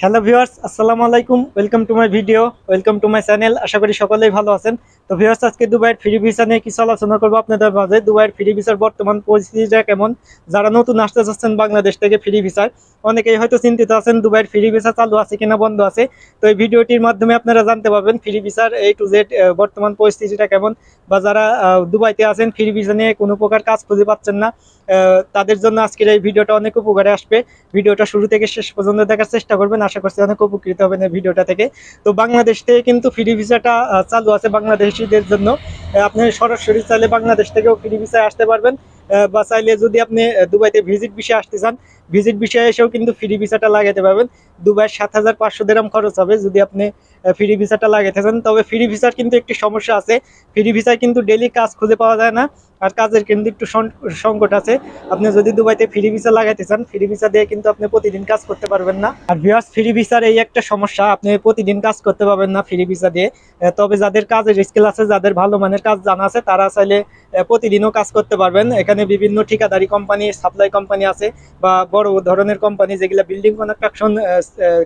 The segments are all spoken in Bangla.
হ্যালো ভিউয়ার্স, আসসালামু আলাইকুম। Welcome to my video welcome to my channel আশা করি সকলেই ভালো আছেন। তো ভিউয়ার্স, আজকে দুবাইয়ের ফ্রি ভিসা নিয়ে কিছু আলোচনা করব আপনাদের মাঝে। দুবাইয়ের ফ্রি ভিসার বর্তমান পরিস্থিতিটা কেমন? যারা নতুন আসতে চাচ্ছেন বাংলাদেশ থেকে ফ্রি ভিসার, অনেকেই হয়তো চিন্তিত আছেন দুবাইয়ের ফ্রি ভিসা চালু আছে কিনা, বন্ধ আছে। তো এই ভিডিওটির মাধ্যমে আপনারা জানতে পারবেন ফ্রি ভিসার এই টু জেড বর্তমান পরিস্থিতিটা কেমন। বা যারা দুবাইতে আছেন, ফ্রি ভিসা নিয়ে কোনো প্রকার কাজ খুঁজে পাচ্ছেন না তাদের জন্য আজকের এই ভিডিওটা অনেক উপকারে আসবে। ভিডিওটা শুরু থেকে শেষ পর্যন্ত দেখার চেষ্টা করবেন। আশা করছি অনেক উপকৃত হবেন এই ভিডিওটা থেকে। তো বাংলাদেশ থেকে কিন্তু ফ্রি ভিসাটা চালু আছে বাংলাদেশিদের জন্য। আপনি সরাসরি চাইলে বাংলাদেশ থেকেও ফ্রি ভিসায় আসতে পারবেন। বা চাইলে যদি আপনি দুবাইতে ভিজিট বিষয়ে আসতে চান ভিজিট বিষয়ে এসেও কিন্তু ফ্রি ভিসাটা লাগাতে পারবেন। দুবাই সাত হাজার পাঁচশো দেরাম খরচ হবে যদি আপনি ফ্রি ভিসাটা লাগাতে চান। তবে ফ্রি ভিসার কিন্তু একটি সমস্যা আছে। ফ্রি ভিসায় কিন্তু ডেলি কাজ খুঁজে পাওয়া যায় না। আর কাজের কিন্তু একটু সংকট আছে। আপনি যদি দুবাইতে ফ্রি ভিসা লাগাইতে চান ফ্রি ভিসা দিয়ে কিন্তু আপনি প্রতিদিন কাজ করতে পারবেন না। আর ভিউয়ার্স ফ্রি ভিসার এই একটা সমস্যা, আপনি প্রতিদিন কাজ করতে পারবেন না ফ্রি ভিসা দিয়ে। তবে যাদের কাজের স্কিল আছে, যাদের ভালো মানের কাজ জানা আছে, তারা চাইলে প্রতিদিনও কাজ করতে পারবেন। এখানে বিভিন্ন ঠিকাদারি কোম্পানি সাপ্লাই কোম্পানি আছে বা বড় ধরনের কোম্পানি যেগুলো বিল্ডিং কনস্ট্রাকশন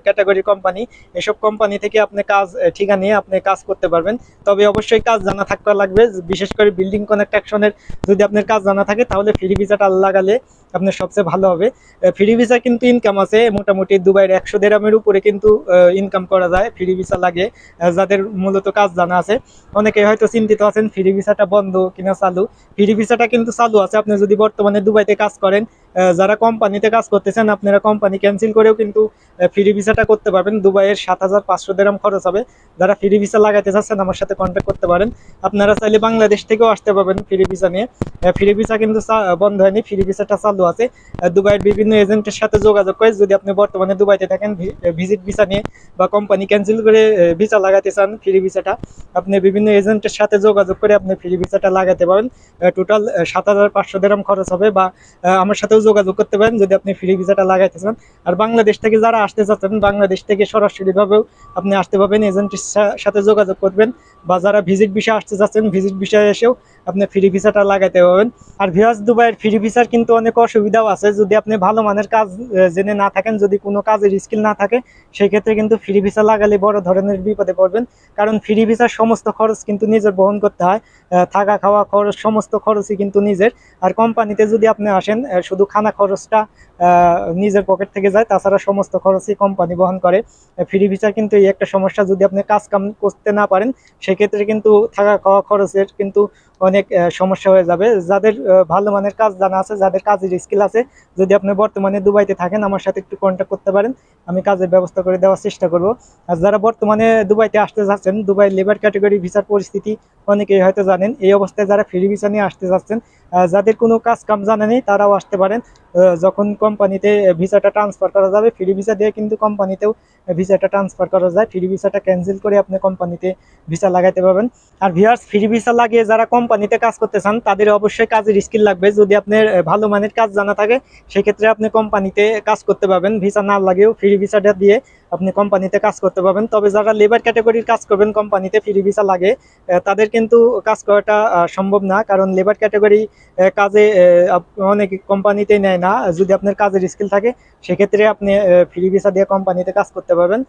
ক্যাটাগরি কোম্পানি এসব কোম্পানি থেকে আপনি কাজ ঠিকা নিয়ে আপনি কাজ করতে পারবেন। তবে অবশ্যই কাজ জানা থাকতে লাগবে, বিশেষ করে বিল্ডিং কনস্ট্রাকশনের যদি আপনার কাজ জানা থাকে, তাহলে ফ্রি ভিসাটা লাগালে আপনার সবচেয়ে ভালো হবে। ফ্রি ভিসা কিন্তু ইনকাম আছে, মোটামুটি দুবাইয়ের একশো দেরামের উপরে কিন্তু ইনকাম করা যায় ফ্রি ভিসা লাগে যাদের মূলত কাজ জানা আছে। অনেকে হয়তো চিন্তিত আছেন ফ্রি ভিসাটা বন্ধ কিনা চালু। ফ্রি ভিসাটা কিন্তু চালু আছে আপনি যদি বর্তমানে দুবাইতে কাজ করেন যারা কোম্পানিতে কাজ করতেছেন, আপনারা কোম্পানি ক্যান্সেল করেও কিন্তু ফ্রি ভিসাটা করতে পারবেন। দুবাইয়ের সাত হাজার পাঁচশো দেরাম খরচ হবে। যারা ফ্রি ভিসা লাগাইতে চাচ্ছেন, আমার সাথে কন্ট্যাক্ট করতে পারেন। আপনারা চাইলে বাংলাদেশ থেকেও আসতে পারবেন ফ্রি ভিসা নিয়ে। ফ্রি ভিসা কিন্তু বন্ধ হয়নি। ফ্রি ভিসাটা চালু আছে। দুবাইয়ের বিভিন্ন এজেন্টের সাথে যোগাযোগ করে যদি আপনি বর্তমানে দুবাইতে থাকেন ভিজিট ভিসা নিয়ে বা কোম্পানি ক্যান্সেল করে ভিসা লাগাতে চান ফ্রি ভিসাটা আপনি বিভিন্ন এজেন্টের সাথে যোগাযোগ করে আপনি ফ্রি ভিসাটা লাগাতে পারেন টোটাল সাত হাজার পাঁচশো দেরাম খরচ হবে বা আমার সাথেও যোগাযোগ করতে পারেন যদি আপনি ফ্রি ভিসাটা লাগাইতে চান আর বাংলাদেশ থেকে যারা আসতে চাচ্ছেন, বাংলাদেশ থেকে সরাসরিভাবেও আপনি আসতে পারবেন, এজেন্টের সাথে যোগাযোগ করবেন বা যারা ভিজিট ভিসা আসতে চাচ্ছেন ভিজিট ভিসায় এসেও আপনি ফ্রি ভিসাটা লাগাইতে পারবেন। আর ভিউয়ার্স দুবাইয়ের ফ্রি ভিসার কিন্তু অনেক অসুবিধাও আছে। যদি আপনি ভালো মানের কাজ জেনে না থাকেন, যদি কোনো কাজের স্কিল না থাকে, সেই ক্ষেত্রে কিন্তু ফ্রি ভিসা লাগালে বড় ধরনের বিপদে পড়বেন। কারণ ফ্রি ভিসার সমস্ত খরচ কিন্তু নিজের বহন করতে হয়। থাকা খাওয়া খরচ, সমস্ত খরচই কিন্তু নিজের। আর কোম্পানিতে যদি আপনি আসেন শুধু খানা খরচটা নিজের পকেট থেকে যায়। তাছাড়া সমস্ত খরচই কোম্পানি বহন করে। ফ্রি ভিসা কিন্তু এই একটা সমস্যা। যদি আপনি কাজ কাম করতে না পারেন, সেক্ষেত্রে কিন্তু থাকা খাওয়া খরচের কিন্তু অনেক সমস্যা হয়ে যাবে। যাদের ভালো মানের কাজ জানা আছে, যাদের কাজের স্কিল আছে, যদি আপনি বর্তমানে দুবাইতে থাকেন, আমার সাথে একটু কন্ট্যাক্ট করতে পারেন। আমি কাজের ব্যবস্থা করে দেওয়ার চেষ্টা করব। আর যারা বর্তমানে দুবাইতে আসতে যাচ্ছেন, দুবাই লেবার ক্যাটাগরি ভিসার পরিস্থিতি অনেকেই হয়তো জানেন। এই অবস্থায় যারা ফ্রি ভিসা নিয়ে আসতে যাচ্ছেন যাদের কোনো কাজ কাম জানা নেই, তারাও আসতে পারেন। যখন কোম্পানিতে ভিসাটা ট্রান্সফার করা যাবে ফ্রি ভিসা দিয়ে কিন্তু কোম্পানিতেও ভিসাটা ট্রান্সফার করা যায়। ফ্রি ভিসাটা ক্যান্সেল করে আপনি কোম্পানিতে ভিসা লাগাইতে পারবেন। আর ভিয়ার্স ফ্রি ভিসা লাগিয়ে যারা কোম্পানিতে কাজ করতে চান, তাদের অবশ্যই কাজের স্কিল লাগবে। যদি আপনার ভালো মানের কাজ জানা থাকে, সেক্ষেত্রে আপনি কোম্পানিতে কাজ করতে পারবেন। ভিসা না লাগেও ফ্রি ভিসাটা দিয়ে আপনি কোম্পানিতে কাজ করতে পারবেন। তবে যারা লেবার ক্যাটাগরির কাজ করবেন কোম্পানিতে ফ্রি ভিসা লাগে তাদের কিন্তু কাজ করাটা সম্ভব না। কারণ লেবার ক্যাটাগরি কাজে অনেক কোম্পানিতে নেয় না। যদি আপনার কাজের স্কিল থাকে, সেক্ষেত্রে আপনি ফ্রি ভিসা দিয়ে কোম্পানিতে কাজ করতে পারবেন।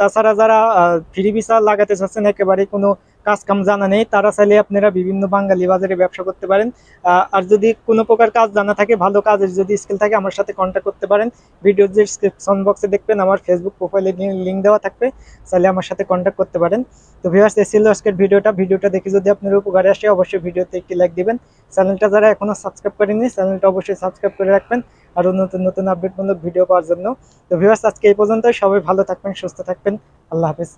তাছাড়া যারা ফ্রি ভিসা লাগাতে চাচ্ছেন, একেবারে কোনো কাজ কাম জানা নেই, তারা চাইলে আপনারা বিভিন্ন বাঙালি বাজারে ব্যবসা করতে পারেন। আর যদি কোনো প্রকার কাজ জানা থাকে, ভালো কাজের যদি স্কিল থাকে, আমার সাথে কন্ট্যাক্ট করতে পারেন। ভিডিও ডিসক্রিপশন বক্সে দেখবেন, আমার ফেসবুক প্রোফাইলে লিঙ্ক দেওয়া থাকবে, চাইলে আমার সাথে কন্ট্যাক্ট করতে পারেন। তো ভিউয়ার্স এই ছিল আজকের ভিডিওটা। ভিডিওটা দেখে যদি আপনার উপকারে আসে, অবশ্যই ভিডিওতে একটি লাইক দিবেন। চ্যানেলটা যারা এখনও সাবস্ক্রাইব করেনি চ্যানেলটা অবশ্যই সাবস্ক্রাইব করে রাখবেন আরও নতুন নতুন আপডেটমূলক ভিডিও পাওয়ার জন্য। তো ভিউয়ার্স আজকে এই পর্যন্তই। সবাই ভালো থাকবেন, সুস্থ থাকবেন। আল্লাহ হাফিজ।